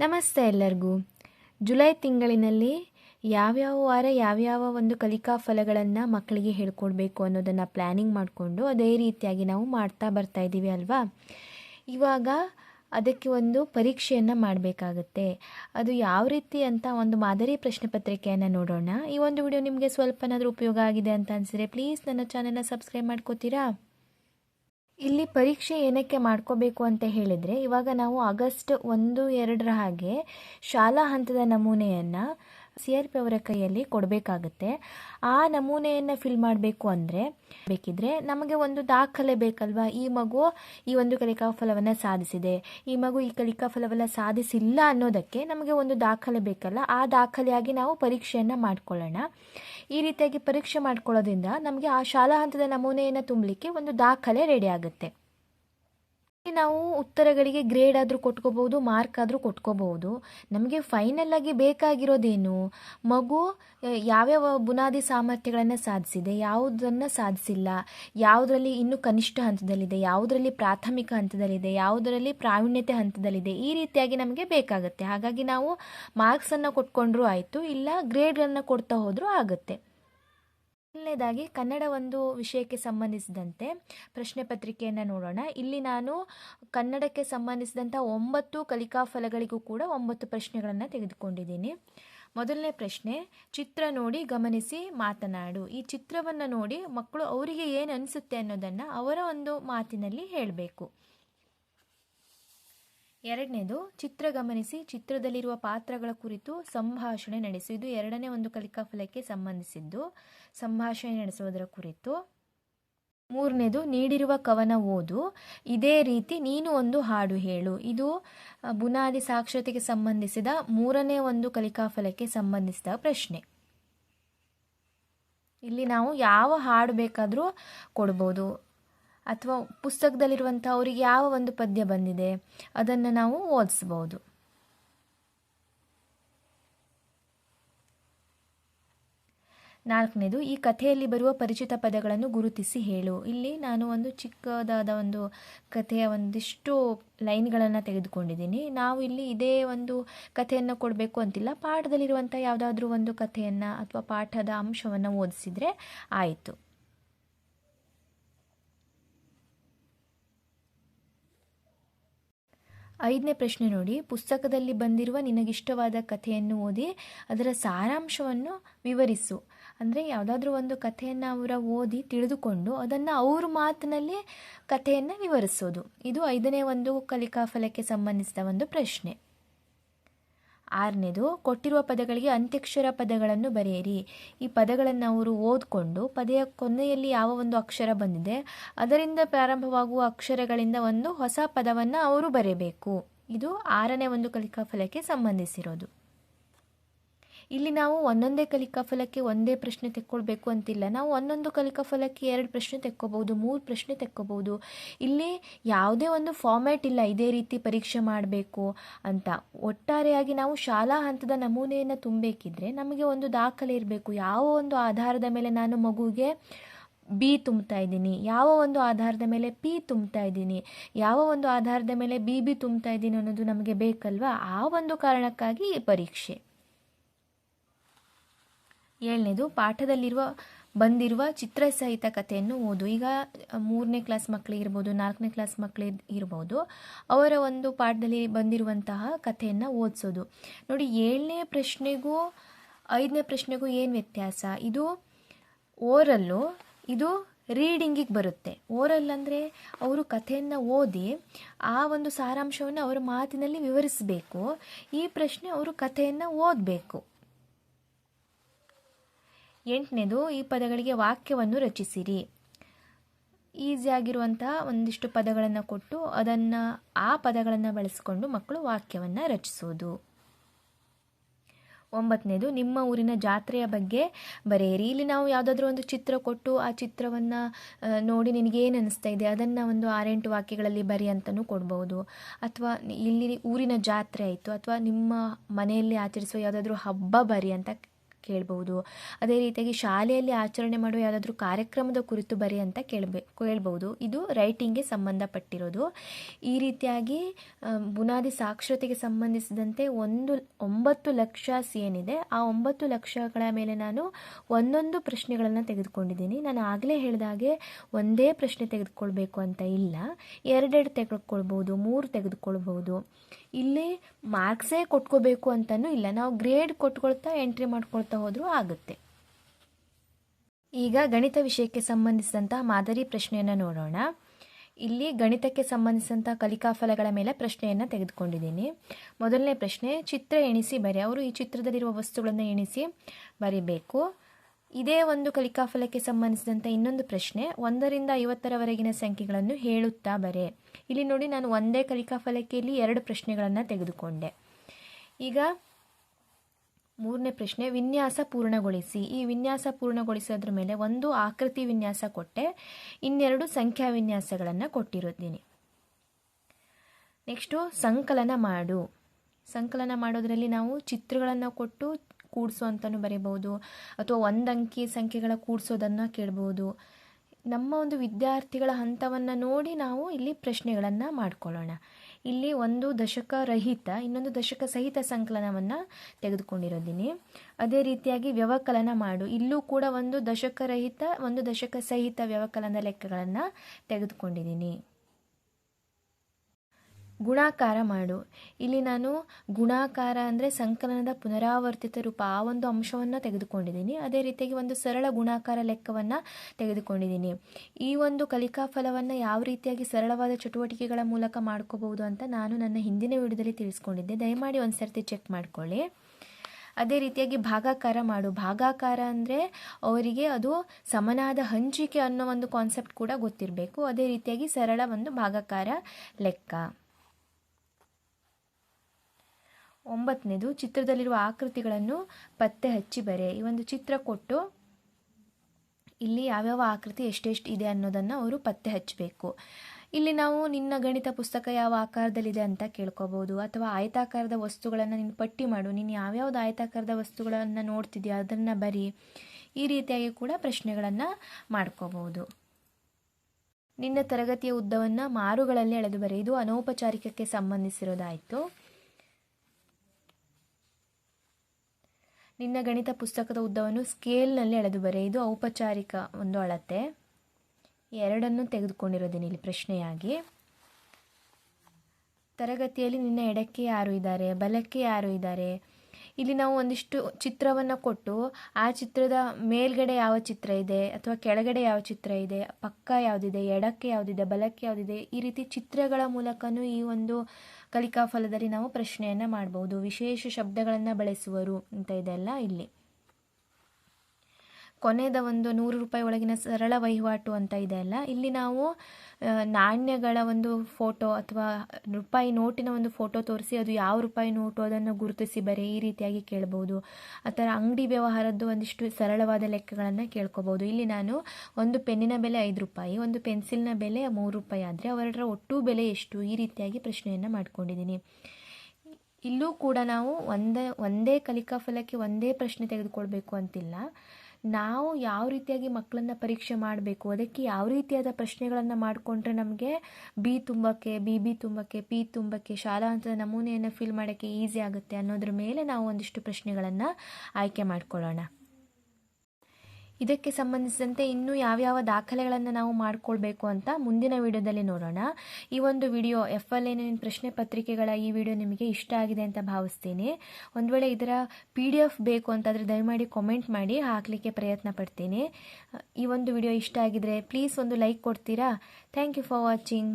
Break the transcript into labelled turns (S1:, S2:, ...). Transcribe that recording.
S1: ನಮಸ್ತೆ ಎಲ್ಲರಿಗೂ. ಜುಲೈ ತಿಂಗಳಿನಲ್ಲಿ ಯಾವ್ಯಾವ ವಾರ ಯಾವ್ಯಾವ ಒಂದು ಕಲಿಕಾ ಫಲಗಳನ್ನು ಮಕ್ಕಳಿಗೆ ಹೇಳ್ಕೊಡ್ಬೇಕು ಅನ್ನೋದನ್ನು ಪ್ಲ್ಯಾನಿಂಗ್ ಮಾಡಿಕೊಂಡು ಅದೇ ರೀತಿಯಾಗಿ ನಾವು ಮಾಡ್ತಾ ಬರ್ತಾ ಇದ್ದೀವಿ ಅಲ್ವಾ? ಇವಾಗ ಅದಕ್ಕೆ ಒಂದು ಪರೀಕ್ಷೆಯನ್ನು ಮಾಡಬೇಕಾಗತ್ತೆ. ಅದು ಯಾವ ರೀತಿ ಅಂತ ಒಂದು ಮಾದರಿ ಪ್ರಶ್ನೆ ಪತ್ರಿಕೆಯನ್ನು ನೋಡೋಣ. ಈ ಒಂದು ವಿಡಿಯೋ ನಿಮಗೆ ಸ್ವಲ್ಪನಾದರೂ ಉಪಯೋಗ ಆಗಿದೆ ಅಂತ ಅನಿಸಿದರೆ ಪ್ಲೀಸ್ ನನ್ನ ಚಾನಲ್ನ ಸಬ್ಸ್ಕ್ರೈಬ್ ಮಾಡ್ಕೋತೀರಾ? ಇಲ್ಲಿ ಪರೀಕ್ಷೆ ಏನಕ್ಕೆ ಮಾಡ್ಕೋಬೇಕು ಅಂತ ಹೇಳಿದರೆ, ಇವಾಗ ನಾವು ಆಗಸ್ಟ್ ಒಂದು, ಎರಡರ ಹಾಗೆ ಶಾಲಾ ಹಂತದ ನಮೂನೆಯನ್ನು ಸಿ ಆರ್ ಪಿ ಅವರ ಕೈಯಲ್ಲಿ ಕೊಡಬೇಕಾಗತ್ತೆ. ಆ ನಮೂನೆಯನ್ನು ಫಿಲ್ ಮಾಡಬೇಕು ಅಂದರೆ ಬೇಕಿದ್ರೆ ನಮಗೆ ಒಂದು ದಾಖಲೆ ಬೇಕಲ್ವಾ? ಈ ಮಗು ಈ ಒಂದು ಕಲಿಕಾ ಫಲವನ್ನು ಸಾಧಿಸಿದೆ. ಈ ಮಗು ಈ ಕಲಿಕಾ ಫಲವನ್ನು ಸಾಧಿಸಿಲ್ಲ ಅನ್ನೋದಕ್ಕೆ ನಮಗೆ ಒಂದು ದಾಖಲೆ ಬೇಕಲ್ಲ. ಆ ದಾಖಲೆಯಾಗಿ ನಾವು ಪರೀಕ್ಷೆಯನ್ನು ಮಾಡ್ಕೊಳ್ಳೋಣ. ಈ ರೀತಿಯಾಗಿ ಪರೀಕ್ಷೆ ಮಾಡ್ಕೊಳ್ಳೋದ್ರಿಂದ ನಮಗೆ ಆ ಶಾಲಾ ಹಂತದ ನಮೂನೆಯನ್ನು ತುಂಬಲಿಕ್ಕೆ ಒಂದು ದಾಖಲೆ ರೆಡಿ ಆಗುತ್ತೆ. ನಾವು ಉತ್ತರಗಳಿಗೆ ಗ್ರೇಡ್ ಆದರೂ ಕೊಟ್ಕೋಬಹುದು ಮಾರ್ಕ್ ಆದರೂ ಕೊಟ್ಕೋಬಹುದು. ನಮಗೆ ಫೈನಲ್ ಆಗಿ ಬೇಕಾಗಿರೋದೇನು? ಮಗು ಯಾವ್ಯಾವ ಬುನಾದಿ ಸಾಮರ್ಥ್ಯಗಳನ್ನು ಸಾಧಿಸಿದೆ, ಯಾವುದನ್ನು ಸಾಧಿಸಿಲ್ಲ, ಯಾವುದರಲ್ಲಿ ಇನ್ನೂ ಕನಿಷ್ಠ ಹಂತದಲ್ಲಿದೆ, ಯಾವುದರಲ್ಲಿ ಪ್ರಾಥಮಿಕ ಹಂತದಲ್ಲಿದೆ, ಯಾವುದರಲ್ಲಿ ಪ್ರಾವೀಣ್ಯತೆ ಹಂತದಲ್ಲಿದೆ, ಈ ರೀತಿಯಾಗಿ ನಮಗೆ ಬೇಕಾಗುತ್ತೆ. ಹಾಗಾಗಿ ನಾವು ಮಾರ್ಕ್ಸನ್ನು ಕೊಟ್ಕೊಂಡ್ರೂ ಆಯಿತು, ಇಲ್ಲ ಗ್ರೇಡ್ಗಳನ್ನು ಕೊಡ್ತಾ ಹೋದರೂ ಆಗುತ್ತೆ. ಮೊದಲನೇದಾಗಿ ಕನ್ನಡ ಒಂದು ವಿಷಯಕ್ಕೆ ಸಂಬಂಧಿಸಿದಂತೆ ಪ್ರಶ್ನೆ ಪತ್ರಿಕೆಯನ್ನು ನೋಡೋಣ. ಇಲ್ಲಿ ನಾನು ಕನ್ನಡಕ್ಕೆ ಸಂಬಂಧಿಸಿದಂಥ ಒಂಬತ್ತು ಕಲಿಕಾ ಫಲಗಳಿಗೂ ಕೂಡ ಒಂಬತ್ತು ಪ್ರಶ್ನೆಗಳನ್ನು ತೆಗೆದುಕೊಂಡಿದ್ದೀನಿ. ಮೊದಲನೇ ಪ್ರಶ್ನೆ, ಚಿತ್ರ ನೋಡಿ ಗಮನಿಸಿ ಮಾತನಾಡು. ಈ ಚಿತ್ರವನ್ನು ನೋಡಿ ಮಕ್ಕಳು ಅವರಿಗೆ ಏನು ಅನಿಸುತ್ತೆ ಅನ್ನೋದನ್ನು ಅವರ ಒಂದು ಮಾತಿನಲ್ಲಿ ಹೇಳಬೇಕು. ಎರಡನೇದು, ಚಿತ್ರ ಗಮನಿಸಿ, ಚಿತ್ರದಲ್ಲಿರುವ ಪಾತ್ರಗಳ ಕುರಿತು ಸಂಭಾಷಣೆ ನಡೆಸು. ಇದು ಎರಡನೇ ಒಂದು ಕಲಿಕಾ ಫಲಕ್ಕೆ ಸಂಬಂಧಿಸಿದ್ದು, ಸಂಭಾಷಣೆ ನಡೆಸುವುದರ ಕುರಿತು. ಮೂರನೇದು, ನೀಡಿರುವ ಕವನ ಓದು. ಇದೇ ರೀತಿ ನೀನು ಒಂದು ಹಾಡು ಹೇಳು. ಇದು ಬುನಾದಿ ಸಾಕ್ಷರತೆಗೆ ಸಂಬಂಧಿಸಿದ ಮೂರನೇ ಒಂದು ಕಲಿಕಾ ಫಲಕ್ಕೆ ಸಂಬಂಧಿಸಿದ ಪ್ರಶ್ನೆ. ಇಲ್ಲಿ ನಾವು ಯಾವ ಹಾಡು ಬೇಕಾದರೂ ಕೊಡ್ಬೋದು. ಅಥವಾ ಪುಸ್ತಕದಲ್ಲಿರುವಂಥ ಅವರಿಗೆ ಯಾವ ಒಂದು ಪದ್ಯ ಬಂದಿದೆ, ಅದನ್ನು ನಾವು ಓದಿಸ್ಬೋದು. ನಾಲ್ಕನೇದು, ಈ ಕಥೆಯಲ್ಲಿ ಬರುವ ಪರಿಚಿತ ಪದಗಳನ್ನು ಗುರುತಿಸಿ ಹೇಳು. ಇಲ್ಲಿ ನಾನು ಒಂದು ಚಿಕ್ಕದಾದ ಒಂದು ಕಥೆಯ ಒಂದಿಷ್ಟು ಲೈನ್ಗಳನ್ನು ತೆಗೆದುಕೊಂಡಿದ್ದೀನಿ. ನಾವು ಇಲ್ಲಿ ಇದೇ ಒಂದು ಕಥೆಯನ್ನು ಕೊಡಬೇಕು ಅಂತಿಲ್ಲ. ಪಾಠದಲ್ಲಿರುವಂಥ ಯಾವುದಾದ್ರೂ ಒಂದು ಕಥೆಯನ್ನು ಅಥವಾ ಪಾಠದ ಅಂಶವನ್ನು ಓದಿಸಿದರೆ ಆಯಿತು. ಐದನೇ ಪ್ರಶ್ನೆ ನೋಡಿ. ಪುಸ್ತಕದಲ್ಲಿ ಬಂದಿರುವ ನಿನಗಿಷ್ಟವಾದ ಕಥೆಯನ್ನು ಓದಿ, ಅದರ ಸಾರಾಂಶವನ್ನು ವಿವರಿಸು. ಅಂದರೆ ಯಾವುದಾದ್ರೂ ಒಂದು ಕಥೆಯನ್ನು ಅವರ ಓದಿ ತಿಳಿದುಕೊಂಡು ಅದನ್ನು ಅವ್ರ ಮಾತಿನಲ್ಲಿ ಕಥೆಯನ್ನು ವಿವರಿಸೋದು. ಇದು ಐದನೇ ಒಂದು ಕಲಿಕಾ ಫಲಕ್ಕೆ ಸಂಬಂಧಿಸಿದ ಒಂದು ಪ್ರಶ್ನೆ. ಆರನೇದು, ಕೊಟ್ಟಿರುವ ಪದಗಳಿಗೆ ಅಂತ್ಯಕ್ಷರ ಪದಗಳನ್ನು ಬರೆಯಿರಿ. ಈ ಪದಗಳನ್ನು ಅವರು ಓದಿಕೊಂಡು ಪದೆಯ ಕೊನೆಯಲ್ಲಿ ಯಾವ ಒಂದು ಅಕ್ಷರ ಬಂದಿದೆ, ಅದರಿಂದ ಪ್ರಾರಂಭವಾಗುವ ಅಕ್ಷರಗಳಿಂದ ಒಂದು ಹೊಸ ಪದವನ್ನು ಅವರು ಬರೆಯಬೇಕು ಇದು ಆರನೇ ಒಂದು ಕಲಿಕಾ ಫಲಕ್ಕೆ ಸಂಬಂಧಿಸಿರೋದು. ಇಲ್ಲಿ ನಾವು ಒಂದೊಂದೇ ಕಲಿಕಾ ಫಲಕ್ಕೆ ಒಂದೇ ಪ್ರಶ್ನೆ ತೆಕ್ಕೊಳ್ಬೇಕು ಅಂತಿಲ್ಲ. ನಾವು ಒಂದೊಂದು ಕಲಿಕಾ ಫಲಕ್ಕೆ ಎರಡು ಪ್ರಶ್ನೆ ತೆಕ್ಕೋಬಹುದು, ಮೂರು ಪ್ರಶ್ನೆ ತೆಕ್ಕೋಬಹುದು. ಇಲ್ಲಿ ಯಾವುದೇ ಒಂದು ಫಾರ್ಮ್ಯಾಟ್ ಇಲ್ಲ, ಇದೇ ರೀತಿ ಪರೀಕ್ಷೆ ಮಾಡಬೇಕು ಅಂತ. ಒಟ್ಟಾರೆಯಾಗಿ ನಾವು ಶಾಲಾ ಹಂತದ ನಮೂನೆಯನ್ನು ತುಂಬಬೇಕಿದ್ರೆ ನಮಗೆ ಒಂದು ದಾಖಲೆ ಇರಬೇಕು. ಯಾವ ಒಂದು ಆಧಾರದ ಮೇಲೆ ನಾನು ಮಗುವಿಗೆ ಬಿ ತುಂಬ್ತಾ ಇದ್ದೀನಿ, ಯಾವ ಒಂದು ಆಧಾರದ ಮೇಲೆ ಪಿ ತುಂಬ್ತಾ ಇದ್ದೀನಿ, ಯಾವ ಒಂದು ಆಧಾರದ ಮೇಲೆ ಬಿ ಬಿ ತುಂಬ್ತಾ ಇದ್ದೀನಿ ಅನ್ನೋದು ನಮಗೆ ಬೇಕಲ್ವಾ? ಆ ಒಂದು ಕಾರಣಕ್ಕಾಗಿ ಈ ಪರೀಕ್ಷೆ. ಏಳನೇದು, ಪಾಠದಲ್ಲಿರುವ, ಬಂದಿರುವ ಚಿತ್ರ ಸಹಿತ ಕಥೆಯನ್ನು ಓದು. ಈಗ ಮೂರನೇ ಕ್ಲಾಸ್ ಮಕ್ಕಳಿಗಿರ್ಬೋದು ನಾಲ್ಕನೇ ಕ್ಲಾಸ್ ಮಕ್ಕಳು ಇರ್ಬೋದು, ಅವರ ಒಂದು ಪಾಠದಲ್ಲಿ ಬಂದಿರುವಂತಹ ಕಥೆಯನ್ನು ಓದಿಸೋದು. ನೋಡಿ, ಏಳನೇ ಪ್ರಶ್ನೆಗೂ, ಐದನೇ ಪ್ರಶ್ನೆಗೂ ಏನು ವ್ಯತ್ಯಾಸ? ಇದು ಓರಲ್ಲು, ಇದು ರೀಡಿಂಗಿಗೆ ಬರುತ್ತೆ. ಓರಲ್ ಅಂದರೆ ಅವರು ಕಥೆಯನ್ನು ಓದಿ, ಆ ಒಂದು ಸಾರಾಂಶವನ್ನು ಅವರ ಮಾತಿನಲ್ಲಿ ವಿವರಿಸಬೇಕು. ಈ ಪ್ರಶ್ನೆ ಅವರು ಕಥೆಯನ್ನು ಓದಬೇಕು. ಎಂಟನೇದು, ಈ ಪದಗಳಿಗೆ ವಾಕ್ಯವನ್ನು ರಚಿಸಿರಿ. ಈಸಿಯಾಗಿರುವಂತಹ ಒಂದಿಷ್ಟು ಪದಗಳನ್ನು ಕೊಟ್ಟು ಅದನ್ನು ಆ ಪದಗಳನ್ನು ಬಳಸಿಕೊಂಡು ಮಕ್ಕಳು ವಾಕ್ಯವನ್ನು ರಚಿಸೋದು ಒಂಬತ್ತನೇದು ನಿಮ್ಮ ಊರಿನ ಜಾತ್ರೆಯ ಬಗ್ಗೆ ಬರೆಯಿರಿ. ಇಲ್ಲಿ ನಾವು ಯಾವುದಾದ್ರೂ ಒಂದು ಚಿತ್ರ ಕೊಟ್ಟು ಆ ಚಿತ್ರವನ್ನು ನೋಡಿ ನಿನಗೇನು ಅನಿಸ್ತಾ ಇದೆ, ಅದನ್ನು ಒಂದು ಆರೆಂಟು ವಾಕ್ಯಗಳಲ್ಲಿ ಬರಿ ಅಂತಲೂ ಕೊಡ್ಬೋದು. ಅಥವಾ ಇಲ್ಲಿ ಊರಿನ ಜಾತ್ರೆ ಆಯಿತು, ಅಥವಾ ನಿಮ್ಮ ಮನೆಯಲ್ಲಿ ಆಚರಿಸುವ ಯಾವುದಾದ್ರೂ ಹಬ್ಬ ಬರಿ ಅಂತ ಕೇಳ್ಬೋದು ಅದೇ ರೀತಿಯಾಗಿ ಶಾಲೆಯಲ್ಲಿ ಆಚರಣೆ ಮಾಡುವ ಯಾವುದಾದ್ರೂ ಕಾರ್ಯಕ್ರಮದ ಕುರಿತು ಬರಿ ಅಂತ ಕೇಳ್ಬೆ ಕೇಳ್ಬೋದು ಇದು ರೈಟಿಂಗ್ಗೆ ಸಂಬಂಧಪಟ್ಟಿರೋದು. ಈ ರೀತಿಯಾಗಿ ಬುನಾದಿ ಸಾಕ್ಷರತೆಗೆ ಸಂಬಂಧಿಸಿದಂತೆ ಒಂದು, ಒಂಬತ್ತು ಲಕ್ಷ ಏನಿದೆ, ಆ ಒಂಬತ್ತು ಲಕ್ಷಗಳ ಮೇಲೆ ನಾನು ಒಂದೊಂದು ಪ್ರಶ್ನೆಗಳನ್ನು ತೆಗೆದುಕೊಂಡಿದ್ದೀನಿ. ನಾನು ಆಗಲೇ ಹೇಳಿದ ಹಾಗೆ ಒಂದೇ ಪ್ರಶ್ನೆ ತೆಗೆದುಕೊಳ್ಬೇಕು ಅಂತ ಇಲ್ಲ. ಎರಡೆರಡು ತೆಗೆದುಕೊಳ್ಬೋದು ಮೂರು ತೆಗೆದುಕೊಳ್ಬೋದು ಇಲ್ಲಿ ಮಾರ್ಕ್ಸೇ ಕೊಟ್ಕೋಬೇಕು ಅಂತಲೂ ಇಲ್ಲ. ನಾವು ಗ್ರೇಡ್ ಕೊಟ್ಕೊಳ್ತಾ ಎಂಟ್ರಿ ಮಾಡ್ಕೊಳ್ತಾ ಹೋದರೂ ಆಗುತ್ತೆ. ಈಗ ಗಣಿತ ವಿಷಯಕ್ಕೆ ಸಂಬಂಧಿಸಿದಂತಹ ಮಾದರಿ ಪ್ರಶ್ನೆಯನ್ನು ನೋಡೋಣ. ಇಲ್ಲಿ ಗಣಿತಕ್ಕೆ ಸಂಬಂಧಿಸಿದಂಥ ಕಲಿಕಾ ಫಲಗಳ ಮೇಲೆ ಪ್ರಶ್ನೆಯನ್ನು ತೆಗೆದುಕೊಂಡಿದ್ದೀನಿ. ಮೊದಲನೇ ಪ್ರಶ್ನೆ, ಚಿತ್ರ ಎಣಿಸಿ ಬರೆ. ಅವರು ಈ ಚಿತ್ರದಲ್ಲಿರುವ ವಸ್ತುಗಳನ್ನು ಎಣಿಸಿ ಬರಿಬೇಕು. ಇದೇ ಒಂದು ಕಲಿಕಾ ಫಲಕ್ಕೆ ಸಂಬಂಧಿಸಿದಂಥ ಇನ್ನೊಂದು ಪ್ರಶ್ನೆ, ಒಂದರಿಂದ ಐವತ್ತರವರೆಗಿನ ಸಂಖ್ಯೆಗಳನ್ನು ಹೇಳುತ್ತಾ ಬರೆ. ಇಲ್ಲಿ ನೋಡಿ, ನಾನು ಒಂದೇ ಕಲಿಕಾ ಫಲಕೆಯಲ್ಲಿ ಎರಡು ಪ್ರಶ್ನೆಗಳನ್ನು ತೆಗೆದುಕೊಂಡೆ. ಈಗ ಮೂರನೇ ಪ್ರಶ್ನೆ, ವಿನ್ಯಾಸ ಪೂರ್ಣಗೊಳಿಸಿ. ಈ ವಿನ್ಯಾಸ ಪೂರ್ಣಗೊಳಿಸೋದ್ರ ಮೇಲೆ ಒಂದು ಆಕೃತಿ ವಿನ್ಯಾಸ ಕೊಟ್ಟೆ. ಇನ್ನೆರಡು ಸಂಖ್ಯಾ ವಿನ್ಯಾಸಗಳನ್ನು ಕೊಟ್ಟಿರುತ್ತೀನಿ. ನೆಕ್ಸ್ಟು ಸಂಕಲನ ಮಾಡು. ಸಂಕಲನ ಮಾಡೋದರಲ್ಲಿ ನಾವು ಚಿತ್ರಗಳನ್ನು ಕೊಟ್ಟು ಕೂಡಿಸೋ ಅಂತಲೂ ಬರೀಬೋದು ಅಥವಾ ಒಂದು ಅಂಕಿ ಸಂಖ್ಯೆಗಳ ಕೂಡಿಸೋದನ್ನು ಕೇಳ್ಬೋದು ನಮ್ಮ ಒಂದು ವಿದ್ಯಾರ್ಥಿಗಳ ಹಂತವನ್ನು ನೋಡಿ ನಾವು ಇಲ್ಲಿ ಪ್ರಶ್ನೆಗಳನ್ನು ಮಾಡ್ಕೊಳ್ಳೋಣ. ಇಲ್ಲಿ ಒಂದು ದಶಕ ರಹಿತ, ಇನ್ನೊಂದು ದಶಕ ಸಹಿತ ಸಂಕಲನವನ್ನು ತೆಗೆದುಕೊಂಡಿರೋದೀನಿ. ಅದೇ ರೀತಿಯಾಗಿ ವ್ಯವಕಲನ ಮಾಡು. ಇಲ್ಲೂ ಕೂಡ ಒಂದು ದಶಕ ರಹಿತ, ಒಂದು ದಶಕ ಸಹಿತ ವ್ಯವಕಲನ ಲೆಕ್ಕಗಳನ್ನು ತೆಗೆದುಕೊಂಡಿದ್ದೀನಿ ಗುಣಾಕಾರ ಮಾಡು. ಇಲ್ಲಿ ನಾನು ಗುಣಾಕಾರ ಅಂದರೆ ಸಂಕಲನದ ಪುನರಾವರ್ತಿತ ರೂಪ, ಆ ಒಂದು ಅಂಶವನ್ನು ತೆಗೆದುಕೊಂಡಿದ್ದೀನಿ. ಅದೇ ರೀತಿಯಾಗಿ ಒಂದು ಸರಳ ಗುಣಾಕಾರ ಲೆಕ್ಕವನ್ನು ತೆಗೆದುಕೊಂಡಿದ್ದೀನಿ. ಈ ಒಂದು ಕಲಿಕಾ ಫಲವನ್ನು ಯಾವ ರೀತಿಯಾಗಿ ಸರಳವಾದ ಚಟುವಟಿಕೆಗಳ ಮೂಲಕ ಮಾಡ್ಕೋಬಹುದು ಅಂತ ನಾನು ನನ್ನ ಹಿಂದಿನ ವಿಡಿಯೋದಲ್ಲಿ ತಿಳಿಸ್ಕೊಂಡಿದ್ದೆ. ದಯಮಾಡಿ ಒಂದು ಸರ್ತಿ ಚೆಕ್ ಮಾಡಿಕೊಳ್ಳಿ. ಅದೇ ರೀತಿಯಾಗಿ ಭಾಗಾಕಾರ ಮಾಡು. ಭಾಗಾಕಾರ ಅಂದರೆ ಅವರಿಗೆ ಅದು ಸಮನಾದ ಹಂಚಿಕೆ ಅನ್ನೋ ಒಂದು ಕಾನ್ಸೆಪ್ಟ್ ಕೂಡ ಗೊತ್ತಿರಬೇಕು. ಅದೇ ರೀತಿಯಾಗಿ ಸರಳ ಒಂದು ಭಾಗಾಕಾರ ಲೆಕ್ಕ. ಒಂಬತ್ತನೇದು, ಚಿತ್ರದಲ್ಲಿರುವ ಆಕೃತಿಗಳನ್ನು ಪತ್ತೆ ಹಚ್ಚಿ ಬರೆ. ಈ ಒಂದು ಚಿತ್ರ ಕೊಟ್ಟು ಇಲ್ಲಿ ಯಾವ್ಯಾವ ಆಕೃತಿ ಎಷ್ಟೆಷ್ಟು ಇದೆ ಅನ್ನೋದನ್ನು ಅವರು ಪತ್ತೆ ಹಚ್ಚಬೇಕು. ಇಲ್ಲಿ ನಾವು ನಿನ್ನ ಗಣಿತ ಪುಸ್ತಕ ಯಾವ ಆಕಾರದಲ್ಲಿದೆ ಅಂತ ಕೇಳ್ಕೊಬೋದು. ಅಥವಾ ಆಯತಾಕಾರದ ವಸ್ತುಗಳನ್ನು ನೀನು ಪಟ್ಟಿ ಮಾಡು. ನೀನು ಯಾವ್ಯಾವ್ದು ಆಯತಾಕಾರದ ವಸ್ತುಗಳನ್ನು ನೋಡ್ತಿದ್ಯಾ ಅದನ್ನು ಬರಿ. ಈ ರೀತಿಯಾಗಿ ಕೂಡ ಪ್ರಶ್ನೆಗಳನ್ನು ಮಾಡ್ಕೋಬೋದು. ನಿನ್ನ ತರಗತಿಯ ಉದ್ದವನ್ನು ಮಾರುಗಳಲ್ಲಿ ಎಳೆದು ಬರೆಯುವುದು ಅನೌಪಚಾರಿಕಕ್ಕೆ ಸಂಬಂಧಿಸಿರೋದಾಯಿತು. ನಿನ್ನ ಗಣಿತ ಪುಸ್ತಕದ ಉದ್ದವನ್ನು ಸ್ಕೇಲ್ನಲ್ಲಿ ಎಳೆದು ಬರೆ. ಇದು ಔಪಚಾರಿಕ ಒಂದು ಅಳತೆ. ಎರಡನ್ನು ತೆಗೆದುಕೊಂಡಿರೋದೇನೆ ಇಲ್ಲಿ ಪ್ರಶ್ನೆಯಾಗಿ? ತರಗತಿಯಲ್ಲಿ ನಿನ್ನ ಎಡಕ್ಕೆ ಯಾರು ಇದ್ದಾರೆ? ಬಲಕ್ಕೆ ಯಾರು ಇದ್ದಾರೆ? ಇಲ್ಲಿ ನಾವು ಒಂದಿಷ್ಟು ಚಿತ್ರವನ್ನು ಕೊಟ್ಟು, ಆ ಚಿತ್ರದ ಮೇಲ್ಗಡೆ ಯಾವ ಚಿತ್ರ ಇದೆ, ಅಥವಾ ಕೆಳಗಡೆ ಯಾವ ಚಿತ್ರ ಇದೆ, ಪಕ್ಕ ಯಾವುದಿದೆ, ಎಡಕ್ಕೆ ಯಾವುದಿದೆ, ಬಲಕ್ಕೆ ಯಾವುದಿದೆ, ಈ ರೀತಿ ಚಿತ್ರಗಳ ಮೂಲಕನೂ ಈ ಒಂದು ಕಲಿಕಾ ಫಲದಲ್ಲಿ ನಾವು ಪ್ರಶ್ನೆಯನ್ನು ಮಾಡ್ಬೋದು. ವಿಶೇಷ ಶಬ್ದಗಳನ್ನು ಬಳಸುವರು ಅಂತ ಇದೆಲ್ಲ ಇಲ್ಲಿ. ಕೊನೆಯದ ಒಂದು ನೂರು ರೂಪಾಯಿ ಒಳಗಿನ ಸರಳ ವಹಿವಾಟು ಅಂತ ಇದೆ ಅಲ್ಲ. ಇಲ್ಲಿ ನಾವು ನಾಣ್ಯಗಳ ಒಂದು ಫೋಟೋ ಅಥವಾ ರೂಪಾಯಿ ನೋಟಿನ ಒಂದು ಫೋಟೋ ತೋರಿಸಿ ಅದು ಯಾವ ರೂಪಾಯಿ ನೋಟು ಅದನ್ನು ಗುರುತಿಸಿ ಬರೆ ಈ ರೀತಿಯಾಗಿ ಕೇಳ್ಬೋದು. ಆ ಥರ ಅಂಗಡಿ ವ್ಯವಹಾರದ್ದು ಒಂದಿಷ್ಟು ಸರಳವಾದ ಲೆಕ್ಕಗಳನ್ನು ಕೇಳ್ಕೊಬೋದು. ಇಲ್ಲಿ ನಾನು ಒಂದು ಪೆನ್ನಿನ ಬೆಲೆ ಐದು ರೂಪಾಯಿ, ಒಂದು ಪೆನ್ಸಿಲ್ನ ಬೆಲೆ ಮೂರು ರೂಪಾಯಿ ಆದರೆ ಅವರಡರ ಒಟ್ಟು ಬೆಲೆ ಎಷ್ಟು ಈ ರೀತಿಯಾಗಿ ಪ್ರಶ್ನೆಯನ್ನು ಮಾಡ್ಕೊಂಡಿದ್ದೀನಿ. ಇಲ್ಲೂ ಕೂಡ ನಾವು ಒಂದೇ ಒಂದೇ ಕಲಿಕಾ ಫಲಕ್ಕೆ ಒಂದೇ ಪ್ರಶ್ನೆ ತೆಗೆದುಕೊಳ್ಬೇಕು ಅಂತಿಲ್ಲ. ನಾವು ಯಾವ ರೀತಿಯಾಗಿ ಮಕ್ಕಳನ್ನ ಪರೀಕ್ಷೆ ಮಾಡಬೇಕು? ಅದಕ್ಕೆ ಯಾವ ರೀತಿಯಾದ ಪ್ರಶ್ನೆಗಳನ್ನು ಮಾಡಿಕೊಂಡ್ರೆ ನಮಗೆ ಬಿ ತುಂಬಕ್ಕೆ ಬಿ ಬಿ ತುಂಬಕ್ಕೆ ಪಿ ತುಂಬಕ್ಕೆ, ಶಾಲಾ ಹಂತದ ನಮೂನೆಯನ್ನು ಫಿಲ್ ಮಾಡೋಕ್ಕೆ ಈಸಿ ಆಗುತ್ತೆ ಅನ್ನೋದ್ರ ಮೇಲೆ ನಾವು ಒಂದಿಷ್ಟು ಪ್ರಶ್ನೆಗಳನ್ನು ಆಯ್ಕೆ ಮಾಡ್ಕೊಳ್ಳೋಣ. ಇದಕ್ಕೆ ಸಂಬಂಧಿಸಿದಂತೆ ಇನ್ನೂ ಯಾವ್ಯಾವ ದಾಖಲೆಗಳನ್ನು ನಾವು ಮಾಡಿಕೊಳ್ಬೇಕು ಅಂತ ಮುಂದಿನ ವಿಡಿಯೋದಲ್ಲಿ ನೋಡೋಣ. ಈ ಒಂದು ವಿಡಿಯೋ ಎಫ್ ಎಲ್ ಎನ್ ಪ್ರಶ್ನೆ ಪತ್ರಿಕೆಗಳ ಈ ವಿಡಿಯೋ ನಿಮಗೆ ಇಷ್ಟ ಆಗಿದೆ ಅಂತ ಭಾವಿಸ್ತೀನಿ. ಒಂದು ವೇಳೆ ಇದರ ಪಿ ಡಿ ಎಫ್ ಬೇಕು ಅಂತಾದರೆ ದಯಮಾಡಿ ಕಾಮೆಂಟ್ ಮಾಡಿ, ಹಾಕಲಿಕ್ಕೆ ಪ್ರಯತ್ನ ಪಡ್ತೀನಿ. ಈ ಒಂದು ವಿಡಿಯೋ ಇಷ್ಟ ಆಗಿದ್ರೆ ಪ್ಲೀಸ್ ಒಂದು ಲೈಕ್ ಕೊಡ್ತೀರಾ? Thank you for watching